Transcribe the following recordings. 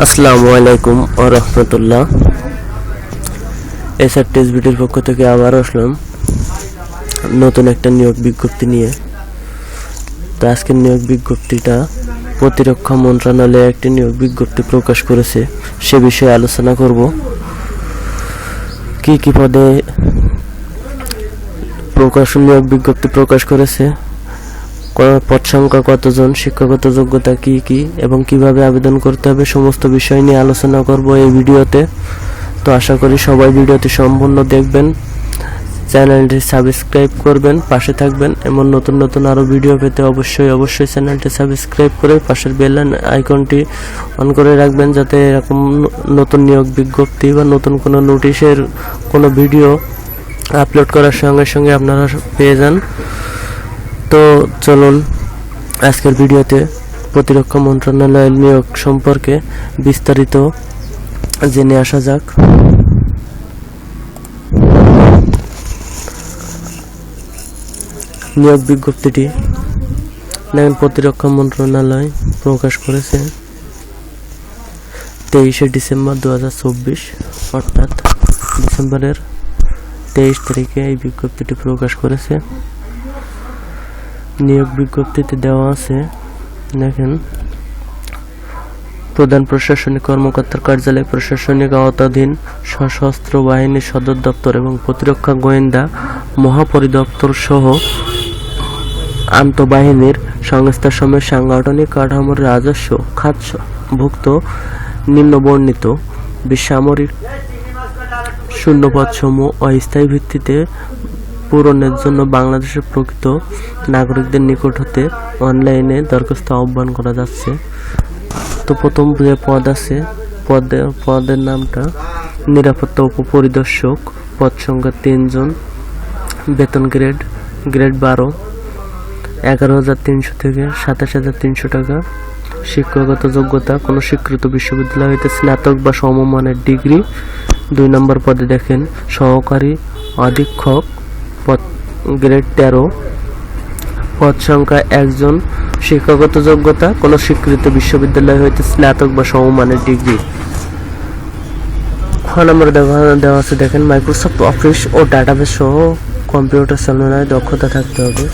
আসসালামু আলাইকুম ও রহমতুল্লাহ। এসআর টেসবিটির পক্ষ থেকে আবার আসলাম নতুন একটা নিয়োগ বিজ্ঞপ্তি নিয়ে। তো আজকের নিয়োগ বিজ্ঞপ্তিটা প্রতিরক্ষা মন্ত্রণালয়ে একটি নিয়োগ বিজ্ঞপ্তি প্রকাশ করেছে, সে বিষয়ে আলোচনা করব। কি কি পদে প্রকাশ নিয়োগ বিজ্ঞপ্তি প্রকাশ করেছে পদ সংখ্যা কতজন শিক্ষাগত যোগ্যতা কি কি, এবং কীভাবে আবেদন করতে হবে, সমস্ত বিষয় নিয়ে আলোচনা করব এই ভিডিওতে। তো আশা করি সবাই ভিডিওটি সম্পূর্ণ দেখবেন। চ্যানেলটি সাবস্ক্রাইব করবেন, পাশে থাকবেন। এমন নতুন নতুন আরও ভিডিও পেতে অবশ্যই অবশ্যই চ্যানেলটি সাবস্ক্রাইব করে পাশের বেল আইকনটি অন করে রাখবেন, যাতে এরকম নতুন নিয়োগ বিজ্ঞপ্তি বা নতুন কোনো নোটিশের কোনো ভিডিও আপলোড করার সঙ্গে সঙ্গে আপনারা পেয়ে যান। তো চলুন আজকের ভিডিওতে প্রতিরক্ষা মন্ত্রণালয়ের নিয়োগ সম্পর্কে বিস্তারিত জেনে আসা যাক। নিয়োগ বিজ্ঞপ্তিটি দেখেন, প্রতিরক্ষা মন্ত্রণালয় প্রকাশ করেছে তেইশে ডিসেম্বর দু হাজার চব্বিশ, অর্থাৎ ডিসেম্বরের তেইশ তারিখে এই বিজ্ঞপ্তিটি প্রকাশ করেছে। নিয়োগ বিজ্ঞপ্তিতে দেওয়া আছে। দেখেন। প্রধান প্রশাসনিক কর্মকর্তার কার্যালয় প্রশাসনিক আওতাধীন সশস্ত্র বাহিনীর সদর দপ্তর এবং প্রতিরক্ষা গোয়েন্দা মহাপরিদপ্তর সহ আন্তঃবাহিনীর সংস্থার সময় সাংগঠনিক কাঠামোর রাজস্ব খাদ্য ভুক্ত নিম্নবর্ণিত বেসামরিক শূন্যপদসমূহ অস্থায়ী ভিত্তিতে পূরণের জন্য বাংলাদেশের প্রকৃত নাগরিকদের নিকট হতে অনলাইনে দরখাস্ত আহ্বান করা যাচ্ছে। তো প্রথম যে পদ আছে, পদে, পদের নামটা নিরাপত্তা উপপরিদর্শক পদ সংখ্যা তিনজন বেতন গ্রেড গ্রেড বারো, এগারো হাজার তিনশো থেকে সাতাশ হাজার তিনশো টাকা, শিক্ষাগত যোগ্যতা, কোনো স্বীকৃত বিশ্ববিদ্যালয় হইতে স্নাতক বা সমমানের ডিগ্রি। দুই নম্বর পদে দেখেন সহকারী অধীক্ষক গ্রেড তেরো। পদ সংখ্যা একজন শিক্ষাগত যোগ্যতা, কোনো স্বীকৃত বিশ্ববিদ্যালয় হইতে স্নাতক বা সমমানের ডিগ্রি। খ নম্বর দেওয়া আছে, দেখেন মাইক্রোসফট অফিস ও ডাটাবেস সহ কম্পিউটার চালনায় দক্ষতা থাকতে হবে।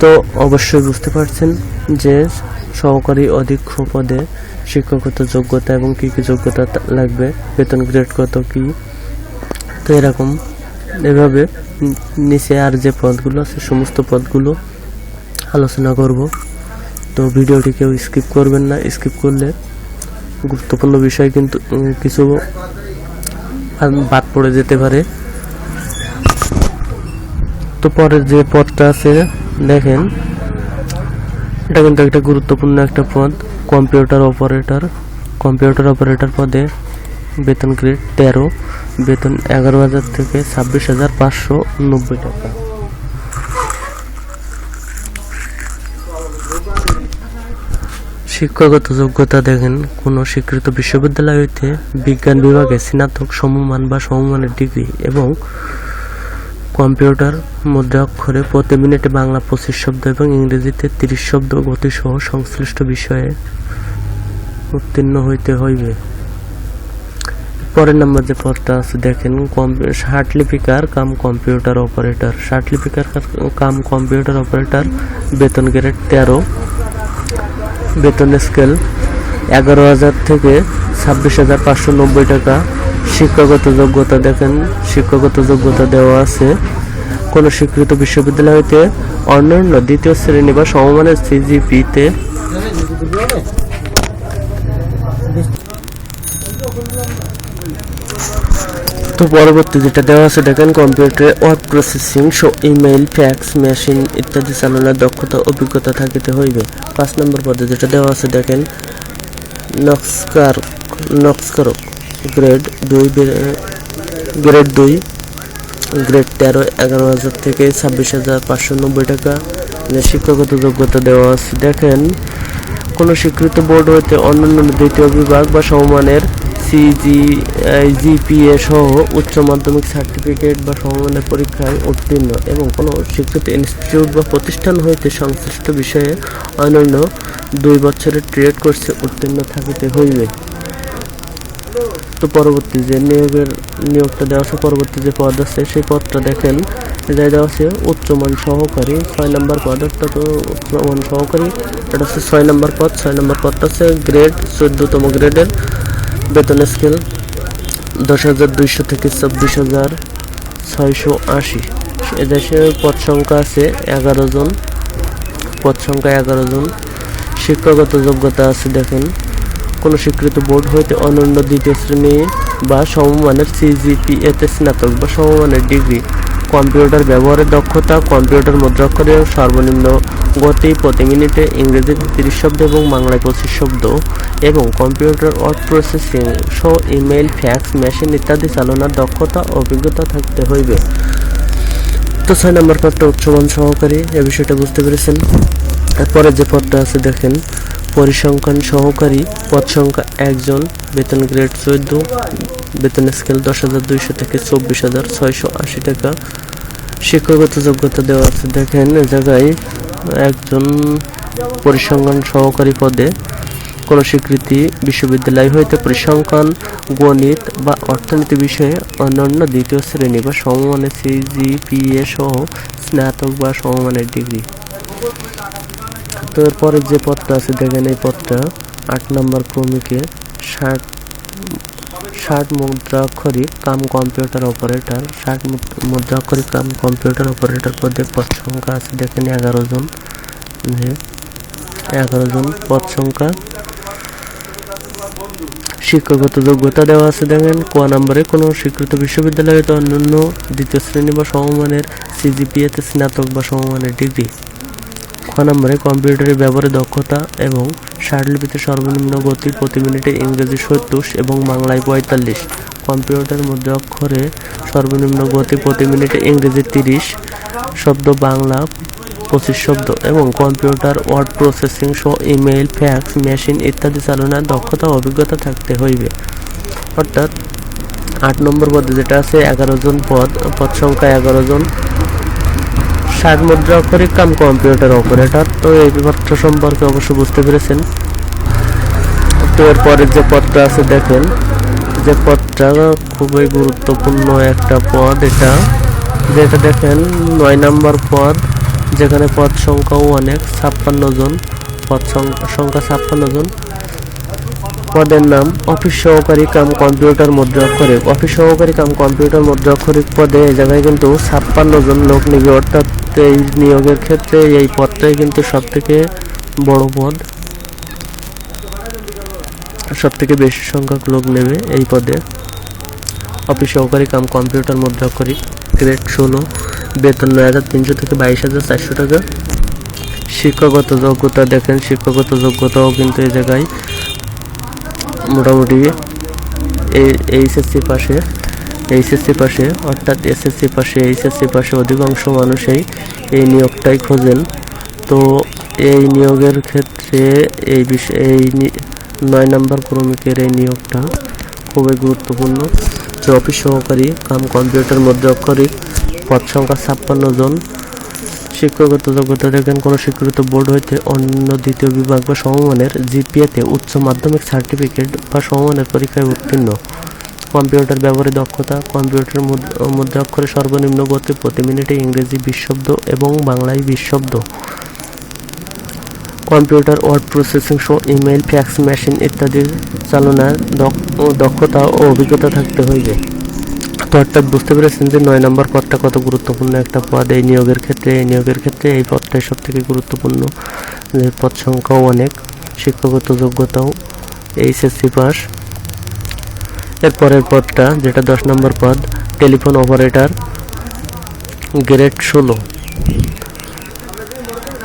তো অবশ্যই বুঝতে পারছেন যে সহকারী অধীক্ষ পদে শিক্ষাগত যোগ্যতা এবং কী কী যোগ্যতা লাগবে, বেতন গ্রেড কত, কি? তো এরকম এভাবে নিচে আর যে পদগুলো আছে, সমস্ত পদগুলো আলোচনা করব। তো ভিডিওটি কেউ স্কিপ করবেন না। স্কিপ করলে গুরুত্বপূর্ণ বিষয় কিন্তু কিছু বাদ পড়ে যেতে পারে। তো পরের যে পদটা আছে, দেখেন, এটা কিন্তু একটা গুরুত্বপূর্ণ একটা পদ, কম্পিউটার অপারেটর। কম্পিউটার অপারেটর পদে বেতন গ্রেড তেরো, বেতন এগারো হাজার থেকে ছাব্বিশ হাজার পাঁচশো নব্বই টাকা। শিক্ষাগত যোগ্যতা দেখেন, কোনো স্বীকৃত বিশ্ববিদ্যালয় হইতে বিজ্ঞান বিভাগে স্নাতক সমমান বা সমমানের ডিগ্রি এবং কম্পিউটার মধ্যে অক্ষরে প্রতি মিনিটে বাংলা পঁচিশ শব্দ এবং ইংরেজিতে তিরিশ শব্দ গতিসহ সংশ্লিষ্ট বিষয়ে উত্তীর্ণ হইতে হইবে। পরের নাম্বার যে পদটা আছে, দেখেন লিপিকার কাম কম্পিউটার অপারেটর লিপিকার কাম কম্পিউটার অপারেটর বেতন গ্রেড তেরো। বেতন স্কেল এগারো হাজার থেকে ছাব্বিশ হাজার পাঁচশো নব্বই টাকা। শিক্ষাগত যোগ্যতা, দেখেন, শিক্ষাগত যোগ্যতা দেওয়া আছে। কোনো স্বীকৃত বিশ্ববিদ্যালয় হইতে অন্যান্য দ্বিতীয় শ্রেণি বা সমমানের সিজিপিতে তো পরবর্তী যেটা দেওয়া আছে দেখেন কম্পিউটারে ওয়ার্ড প্রসেসিং সো ইমেইল ফ্যাক্স মেশিন ইত্যাদি চালানোর দক্ষতা, অভিজ্ঞতা থাকিতে হইবে। পাঁচ নম্বর পদে যেটা দেওয়া আছে দেখেন নক্সকার নক্সকারক গ্রেড দুই গ্রেড দুই গ্রেড তেরো, এগারো হাজার থেকে ছাব্বিশ হাজার পাঁচশো নব্বই টাকা। যে শিক্ষাগত যোগ্যতা দেওয়া আছে। দেখেন, কোনো স্বীকৃত বোর্ড হইতে অন্যান্য দ্বিতীয় বিভাগ বা সমমানের সিজি জিপিএ সহ উচ্চ মাধ্যমিক সার্টিফিকেট বা সমমানের পরীক্ষায় উত্তীর্ণ এবং কোনো স্বীকৃত ইনস্টিটিউট বা প্রতিষ্ঠান হইতে সংশ্লিষ্ট বিষয়ে অন্যান্য দুই বছরের ট্রেড কোর্সে উত্তীর্ণ থাকিতে হইবে। তো পরবর্তী যে নিয়োগের, নিয়োগটা দেওয়া আছে, পরবর্তী যে পদ আছে, সেই পদটা দেখেন। যাই দেওয়া আছে উচ্চমান সহকারী, ছয় নম্বর পদ, অর্থাৎ উচ্চমান সহকারী। এটা হচ্ছে ছয় নম্বর পদ, ছয় নম্বর পদটা হচ্ছে গ্রেড, চোদ্দতম গ্রেডের বেতন স্কেল দশ হাজার দুইশো থেকে চব্বিশ হাজার ছয়শো আশি। এদেশে পদ সংখ্যা আছে এগারো জন, পদ সংখ্যা এগারো জন। শিক্ষাগত যোগ্যতা আছে দেখেন। কোনো স্বীকৃত বোর্ড হইতে অনন্য দ্বিতীয় শ্রেণি বা সমমানের সিজিপিএতে স্নাতক বা সমমানের ডিগ্রি। কম্পিউটার ব্যবহারের দক্ষতা, কম্পিউটার মুদ্রাক্ষরের সর্বনিম্ন গতি, প্রতি মিনিটে ইংরেজিতে তিরিশ শব্দ এবং বাংলায় পঁচিশ শব্দ এবং কম্পিউটার, ওয়ার্ড প্রসেসিং সহ ইমেইল, ফ্যাক্স, মেশিন ইত্যাদি চালনার দক্ষতা, অভিজ্ঞতা থাকতে হইবে। তো ছয় নম্বর পদটা উচ্চমান সহকারী, এ বিষয়টা বুঝতে পেরেছেন। তারপরে যে পদটা আছে দেখেন পরিসংখ্যান সহকারী পদ সংখ্যা একজন, বেতন গ্রেড চোদ্দ, বেতন স্কেল দশ হাজার দুইশো থেকে চব্বিশ হাজার ছয়শো আশি টাকা। শিক্ষাগত যোগ্যতা দেওয়া আছে। দেখেন এ জায়গায় একজন পরিসংখ্যান সহকারী পদে কোনো স্বীকৃতি বিশ্ববিদ্যালয় হইতে পরিসংখ্যান, গণিত বা অর্থনীতি বিষয়ে অন্যান্য দ্বিতীয় শ্রেণি বা সমমানের সিজিপিএ সহ স্নাতক বা সমমানের ডিগ্রি। তো এরপরে যে পদটা আছে, দেখেন এই পদটা আট নম্বর ক্রমিকে ষাট ষাট মুদ্রাক্ষরিক কাম কম্পিউটার অপারেটর, ষাট মুদ- মুদ্রাক্ষরিক কাম কম্পিউটার অপারেটর পদে পদ সংখ্যা আছে, দেখেন এগারো জন। এগারো জন পদ সংখ্যা। শিক্ষাগত যোগ্যতা দেওয়া আছে, দেখেন। ক নম্বরে কোনো স্বীকৃত বিশ্ববিদ্যালয়ে অন্যান্য দ্বিতীয় শ্রেণি বা সমমানের সিজিপিএতে স্নাতক বা সমমানের ডিগ্রি। খ নম্বরে কম্পিউটারের ব্যবহারে দক্ষতা এবং ষাটলিপিতে সর্বনিম্ন গতি প্রতি মিনিটে ইংরেজি সত্তর এবং বাংলায় পঁয়তাল্লিশ। কম্পিউটার মধ্যে অক্ষরে সর্বনিম্ন গতি প্রতি মিনিটে ইংরেজি তিরিশ, শব্দ বাংলা পঁচিশ শব্দ এবং কম্পিউটার ওয়ার্ড প্রসেসিং সহ ইমেইল, ফ্যাক্স, মেশিন ইত্যাদি চালনার দক্ষতা অভিজ্ঞতা থাকতে হইবে। অর্থাৎ আট নম্বর পদে যেটা আছে, এগারো জন পদ পদ সংখ্যা এগারো জন ষাট মুদ্রা অক্ষরিক কাম কম্পিউটার অপারেটর। তো এই ব্যাপারটা সম্পর্কে অবশ্য বুঝতে পেরেছেন। তো এরপরে যে পদটা আছে দেখেন, যে পদটা খুবই গুরুত্বপূর্ণ একটা পদ এটা। যেটা দেখেন, নয় নাম্বার পদ, যেখানে পদ সংখ্যাও অনেক ছাপ্পান্ন জন, পদ সংখ্যা ছাপ্পান্ন জন। পদের নাম অফিস সহকারী কাম কম্পিউটার মুদ্রাক্ষরিক অফিস সহকারী কাম কম্পিউটার মুদ্রাক্ষরিক পদে এই জায়গায় কিন্তু ছাপ্পান্ন জন লোক নিবে। অর্থাৎ এই নিয়োগের ক্ষেত্রে এই পদটাই কিন্তু সব থেকে বড় পদ। সব থেকে বেশি সংখ্যক লোক নেবে এই পদে। অফিস সহকারী কাম কম্পিউটার মুদ্রাক্ষরিক গ্রেড ষোলো, বেতন নয় হাজার তিনশো থেকে বাইশ হাজার চারশো টাকা। শিক্ষাগত যোগ্যতা দেখেন, শিক্ষাগত যোগ্যতাও কিন্তু এই জায়গায় মোটামুটি এই এইচএসসি পাশে। এইচএসসি পাশে, অর্থাৎ এসএসসি পাশে, এইচএসসি পাশে অধিকাংশ মানুষই এই নিয়োগটাই খোঁজেন। তো এই নিয়োগের ক্ষেত্রে এই বিষয় এই নয় নম্বর ক্রমিকের এই নিয়োগটা খুবই গুরুত্বপূর্ণ। যে অফিস সহকারী, কাম কম্পিউটার মধ্যে অক্ষরিক, পদ সংখ্যা ছাপ্পান্ন জন। শিক্ষাগত যোগ্যতা দেখেন, কোনো স্বীকৃত বোর্ড হইতে অন্য দ্বিতীয় বিভাগ বা সমমানের জিপিএতে উচ্চ মাধ্যমিক সার্টিফিকেট বা সমমানের পরীক্ষায় উত্তীর্ণ। কম্পিউটার ব্যবহারে দক্ষতা, কম্পিউটার মুদ- মধ্যে অক্ষরে সর্বনিম্ন গতি প্রতি মিনিটে ইংরেজি শব্দ এবং বাংলায় শব্দ কম্পিউটার, ওয়ার্ড প্রসেসিং সহ ইমেইল, ফ্যাক্স মেশিন ইত্যাদির চালনার দক্ষতা ও অভিজ্ঞতা থাকতে হইবে। তো অর্থাৎ বুঝতে পেরেছেন যে নয় নম্বর পদটা কত গুরুত্বপূর্ণ একটা পদ? এই নিয়োগের ক্ষেত্রে, এই নিয়োগের ক্ষেত্রে এই পদটাই সব থেকে গুরুত্বপূর্ণ পদ সংখ্যাও অনেক, শিক্ষাগত যোগ্যতাও এইচএসসি পাস এরপরের পদটা, যেটা দশ নম্বর পদ, টেলিফোন অপারেটর, গ্রেড ষোলো।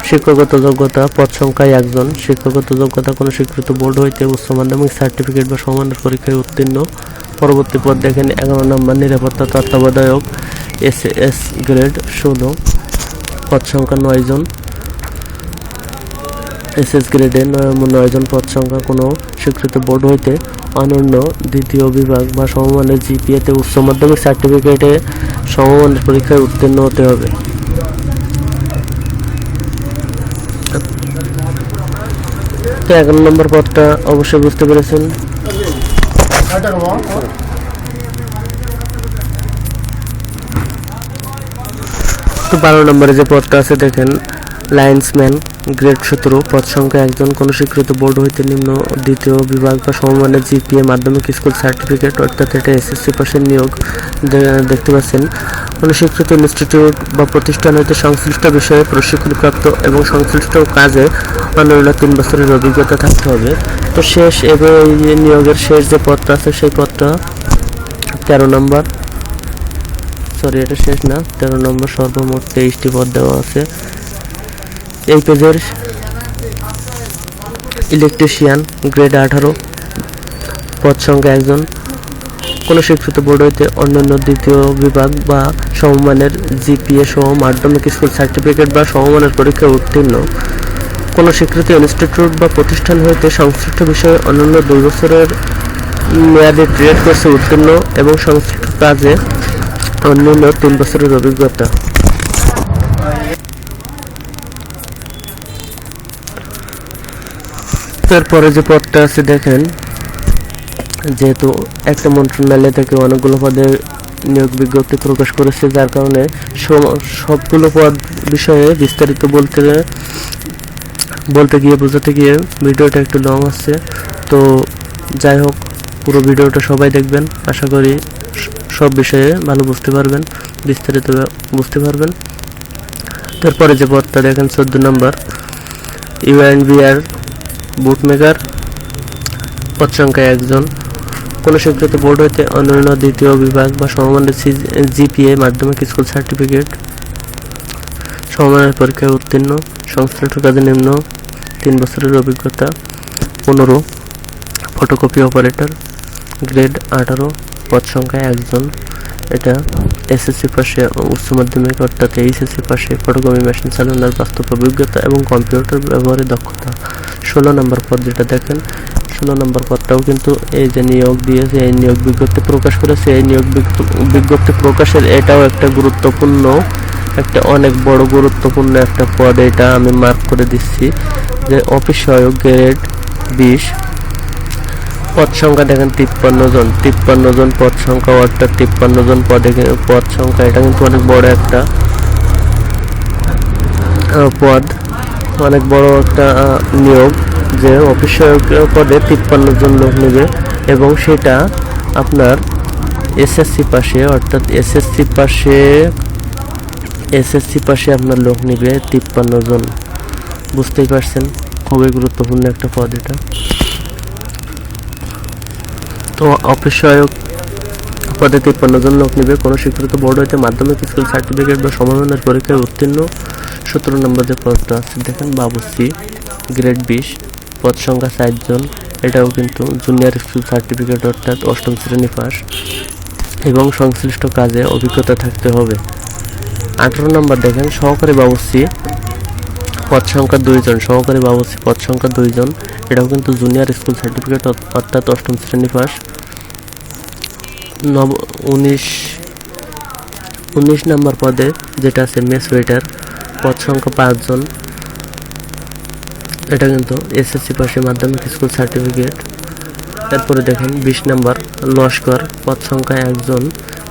শিক্ষাগত যোগ্যতা, পদ সংখ্যায় একজন। শিক্ষাগত যোগ্যতা, কোনো স্বীকৃত বোর্ড হইতে উচ্চ মাধ্যমিক সার্টিফিকেট বা সমানের পরীক্ষায় উত্তীর্ণ। পরবর্তী পদ দেখেন এগারো নম্বর, নিরাপত্তা তত্ত্বাবধায়ক এস এস গ্রেড ষোলো। পদ সংখ্যা নয় জন। এসএস গ্রেডে নয় নয়জন পদ সংখ্যা কোনো স্বীকৃত বোর্ড হইতে অনন্য দ্বিতীয় বিভাগ বা সমমানের জিপিএতে উচ্চ মাধ্যমিক সার্টিফিকেটে সমমানের পরীক্ষায় উত্তীর্ণ হতে হবে। তো এগারো নম্বর পদটা অবশ্যই বুঝতে পেরেছেন। তো বারো নম্বরে যে পদটা আছে দেখেন লাইন্সম্যান গ্রেড সতেরো পদ সংখ্যা একজন, কোনো স্বীকৃত বোর্ড হইতে নিম্ন দ্বিতীয় বিভাগ বা সমমানের জিপিএ মাধ্যমিক স্কুল সার্টিফিকেট, অর্থাৎ এটা এসএসসি পাশের নিয়োগ দেখতে পাচ্ছেন। কোনো স্বীকৃত ইনস্টিটিউট বা প্রতিষ্ঠান হইতে সংশ্লিষ্ট বিষয়ে প্রশিক্ষণপ্রাপ্ত এবং সংশ্লিষ্ট কাজে অন্যান্য তিন বছরের অভিজ্ঞতা থাকতে হবে। তো শেষ এবং এই নিয়োগের শেষ যে পদটা আছে, সেই পদটা তেরো নম্বর। সরি এটা শেষ না, তেরো নম্বর সর্বমোট তেইশটি পদ দেওয়া আছে। এই পেজের ইলেকট্রিশিয়ান গ্রেড আঠারো পদ সংখ্যা একজন। কোনো স্বীকৃত বোর্ড হইতে অন্যান্য দ্বিতীয় বিভাগ বা সমমানের জিপিএ সহ মাধ্যমিক স্কুল সার্টিফিকেট বা সমমানের পরীক্ষা উত্তীর্ণ। কোনো স্বীকৃত ইনস্টিটিউট বা প্রতিষ্ঠান হইতে সংশ্লিষ্ট বিষয়ে অন্যান্য দুই বছরের মেয়াদে ট্রেড কোর্সে উত্তীর্ণ এবং সংশ্লিষ্ট কাজে অন্যান্য তিন বছরের অভিজ্ঞতা। তারপরে যে পদটা আছে, দেখেন, যেহেতু একটা মন্ত্রণালয় থেকে অনেকগুলো পদে নিয়োগ বিজ্ঞপ্তি প্রকাশ করেছে, যার কারণে সবগুলো পদ বিষয়ে বিস্তারিত বলতে বলতে গিয়ে বোঝাতে গিয়ে ভিডিওটা একটু লং আছে। তো যাই হোক, পুরো ভিডিওটা সবাই দেখবেন। আশা করি সব বিষয়ে ভালো বুঝতে পারবেন, বিস্তারিত বুঝতে পারবেন। তারপরে যে পদটা দেখেন, চোদ্দ number U and B R boot maker পদ সংখ্যা একজন। কোনো স্বীকৃত বোর্ড হইতে অন্যান্য দ্বিতীয় বিভাগ বা সমমানের জিপিএ মাধ্যমিক স্কুল সার্টিফিকেট সমমানের পরীক্ষায় উত্তীর্ণ, সংশ্লিষ্ট কাজে নিম্ন তিন বছরের অভিজ্ঞতা, পনেরো, ফটোকপি অপারেটর, গ্রেড আঠারো পদ সংখ্যা একজন। এটা এসএসসি পাশে, উচ্চ মাধ্যমিক অর্থাৎ এইচএসসি পাশে, ফটোকপি মেশিন চালানোর বাস্তব অভিজ্ঞতা এবং কম্পিউটার ব্যবহারে দক্ষতা। ষোলো নম্বর পদ যেটা দেখেন। ষোলো নম্বর পদটাও কিন্তু এই যে নিয়োগ দিয়েছে, এই নিয়োগ বিজ্ঞপ্তি প্রকাশ করেছে, এই নিয়োগ বিজ্ঞ- বিজ্ঞপ্তি প্রকাশের এটাও একটা গুরুত্বপূর্ণ, একটা অনেক বড় গুরুত্বপূর্ণ একটা পদ এটা আমি মার্ক করে দিচ্ছি, যে অফিস সহায়ক গ্রেড বিশ। পদ সংখ্যা দেখেন তিপ্পান্ন জন তিপ্পান্ন জন পদ সংখ্যা, অর্থাৎ তিপ্পান্ন জন পদে পদ সংখ্যা, এটা কিন্তু অনেক বড় একটা পদ। অনেক বড় একটা নিয়োগ, যে অফিস পদে তিপ্পান্ন জন লোক নেবে এবং সেটা আপনার এসএসসি পাশে, অর্থাৎ এসএসসি পাশে এসএসসি পাশে আপনার লোক নেবে তিপ্পান্ন জন। বুঝতেই পারছেন? খুবই গুরুত্বপূর্ণ একটা পদ এটা। তো অফিস সহায়ক পদে তিপ্পান্ন জন লোক নেবে। কোনো স্বীকৃত বোর্ড হইতে মাধ্যমিক স্কুল সার্টিফিকেট বা সমমানের পরীক্ষায় উত্তীর্ণ সতেরো নম্বর যে পদটা আছে, দেখেন বাবুসি গ্রেড বিশ, পদ সংখ্যা ষাট জন। এটাও কিন্তু জুনিয়র স্কুল সার্টিফিকেট অর্থাৎ অষ্টম শ্রেণি পাস। এবং সংশ্লিষ্ট কাজে অভিজ্ঞতা থাকতে হবে। আঠারো নম্বর দেখেন, সহকারী বাবুসি পদ সংখ্যা দুইজন সহকারী বাবুসি পদ সংখ্যা দুইজন এটাও কিন্তু জুনিয়র স্কুল সার্টিফিকেট অর্থাৎ অষ্টম শ্রেণি পাস। নব উনিশ উনিশ নম্বর পদে যেটা আছে মেস ওয়েটার পদ সংখ্যা পাঁচজন। এটা কিন্তু এসএসসি পাশে মাধ্যমিক স্কুল সার্টিফিকেট। তারপরে দেখেন, বিশ নম্বর লস্কর পদ সংখ্যা একজন।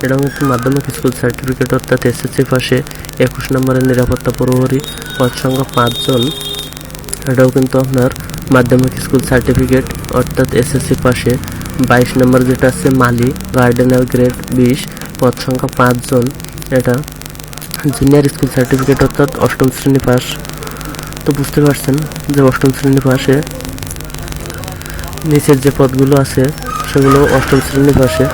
এটাও কিন্তু মাধ্যমিক স্কুল সার্টিফিকেট, অর্থাৎ এসএসসি পাশে একুশ নম্বরের নিরাপত্তা প্রহরী পদ সংখ্যা পাঁচজন। এটাও কিন্তু আপনার মাধ্যমিক স্কুল সার্টিফিকেট, অর্থাৎ এসএসসি পাশে বাইশ নম্বর যেটা আছে, মালি গার্ডেনার গ্রেড বিশ পদ সংখ্যা পাঁচজন। এটা জুনিয়র স্কুল সার্টিফিকেট অর্থাৎ অষ্টম শ্রেণি পাস তো বুঝতে পারছেন যে অষ্টম শ্রেণি পাশে নিচের যে পদগুলো আছে, সেগুলো অষ্টম শ্রেণি পাশে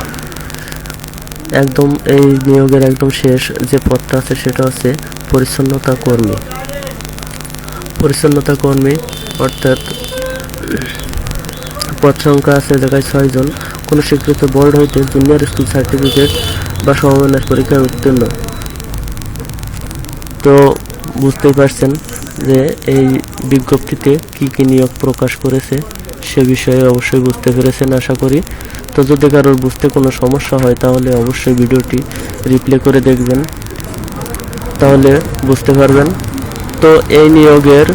একদম এই নিয়োগের একদম শেষ যে পদটা আছে, সেটা হচ্ছে পরিচ্ছন্নতা কর্মী। পরিচ্ছন্নতা কর্মী অর্থাৎ পদ সংখ্যা আছে জায়গায় ছয়জন কোনো স্বীকৃত বোর্ড হইতে জুনিয়র স্কুল সার্টিফিকেট বা সমমানের পরীক্ষায় উত্তীর্ণ। তো বুঝতেই পারছেন যে এই বিজ্ঞপ্তিতে কি কি নিয়োগ প্রকাশ করেছে, সে বিষয়ে অবশ্যই বুঝতে পেরেছেন আশা করি। তো যদি কারোর বুঝতে কোনো সমস্যা হয়, তাহলে অবশ্যই ভিডিওটি রিপ্লে করে দেখবেন। তাহলে বুঝতে পারবেন। তো এই নিয়োগের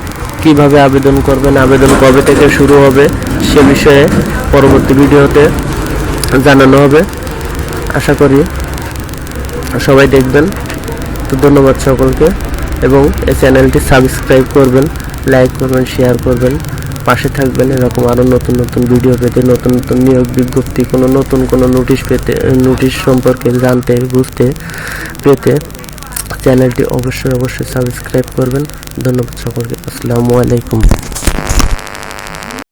কীভাবে আবেদন করবেন, আবেদন কবে থেকে শুরু হবে, সে বিষয়ে পরবর্তী ভিডিওতে জানানো হবে। আশা করি সবাই দেখবেন। তো ধন্যবাদ সকলকে। এবং এই চ্যানেলটি সাবস্ক্রাইব করবেন, লাইক করবেন, শেয়ার করবেন, পাশে থাকবেন। এরকম আরও নতুন নতুন ভিডিও পেতে, নতুন নতুন নিয়োগ বিজ্ঞপ্তি, কোনো নতুন কোনো নোটিশ পেতে নোটিশ সম্পর্কে জানতে, বুঝতে পেতে চ্যানেলটি অবশ্যই অবশ্যই সাবস্ক্রাইব করবেন। ধন্যবাদ সকলকে। আসসালামু আলাইকুম।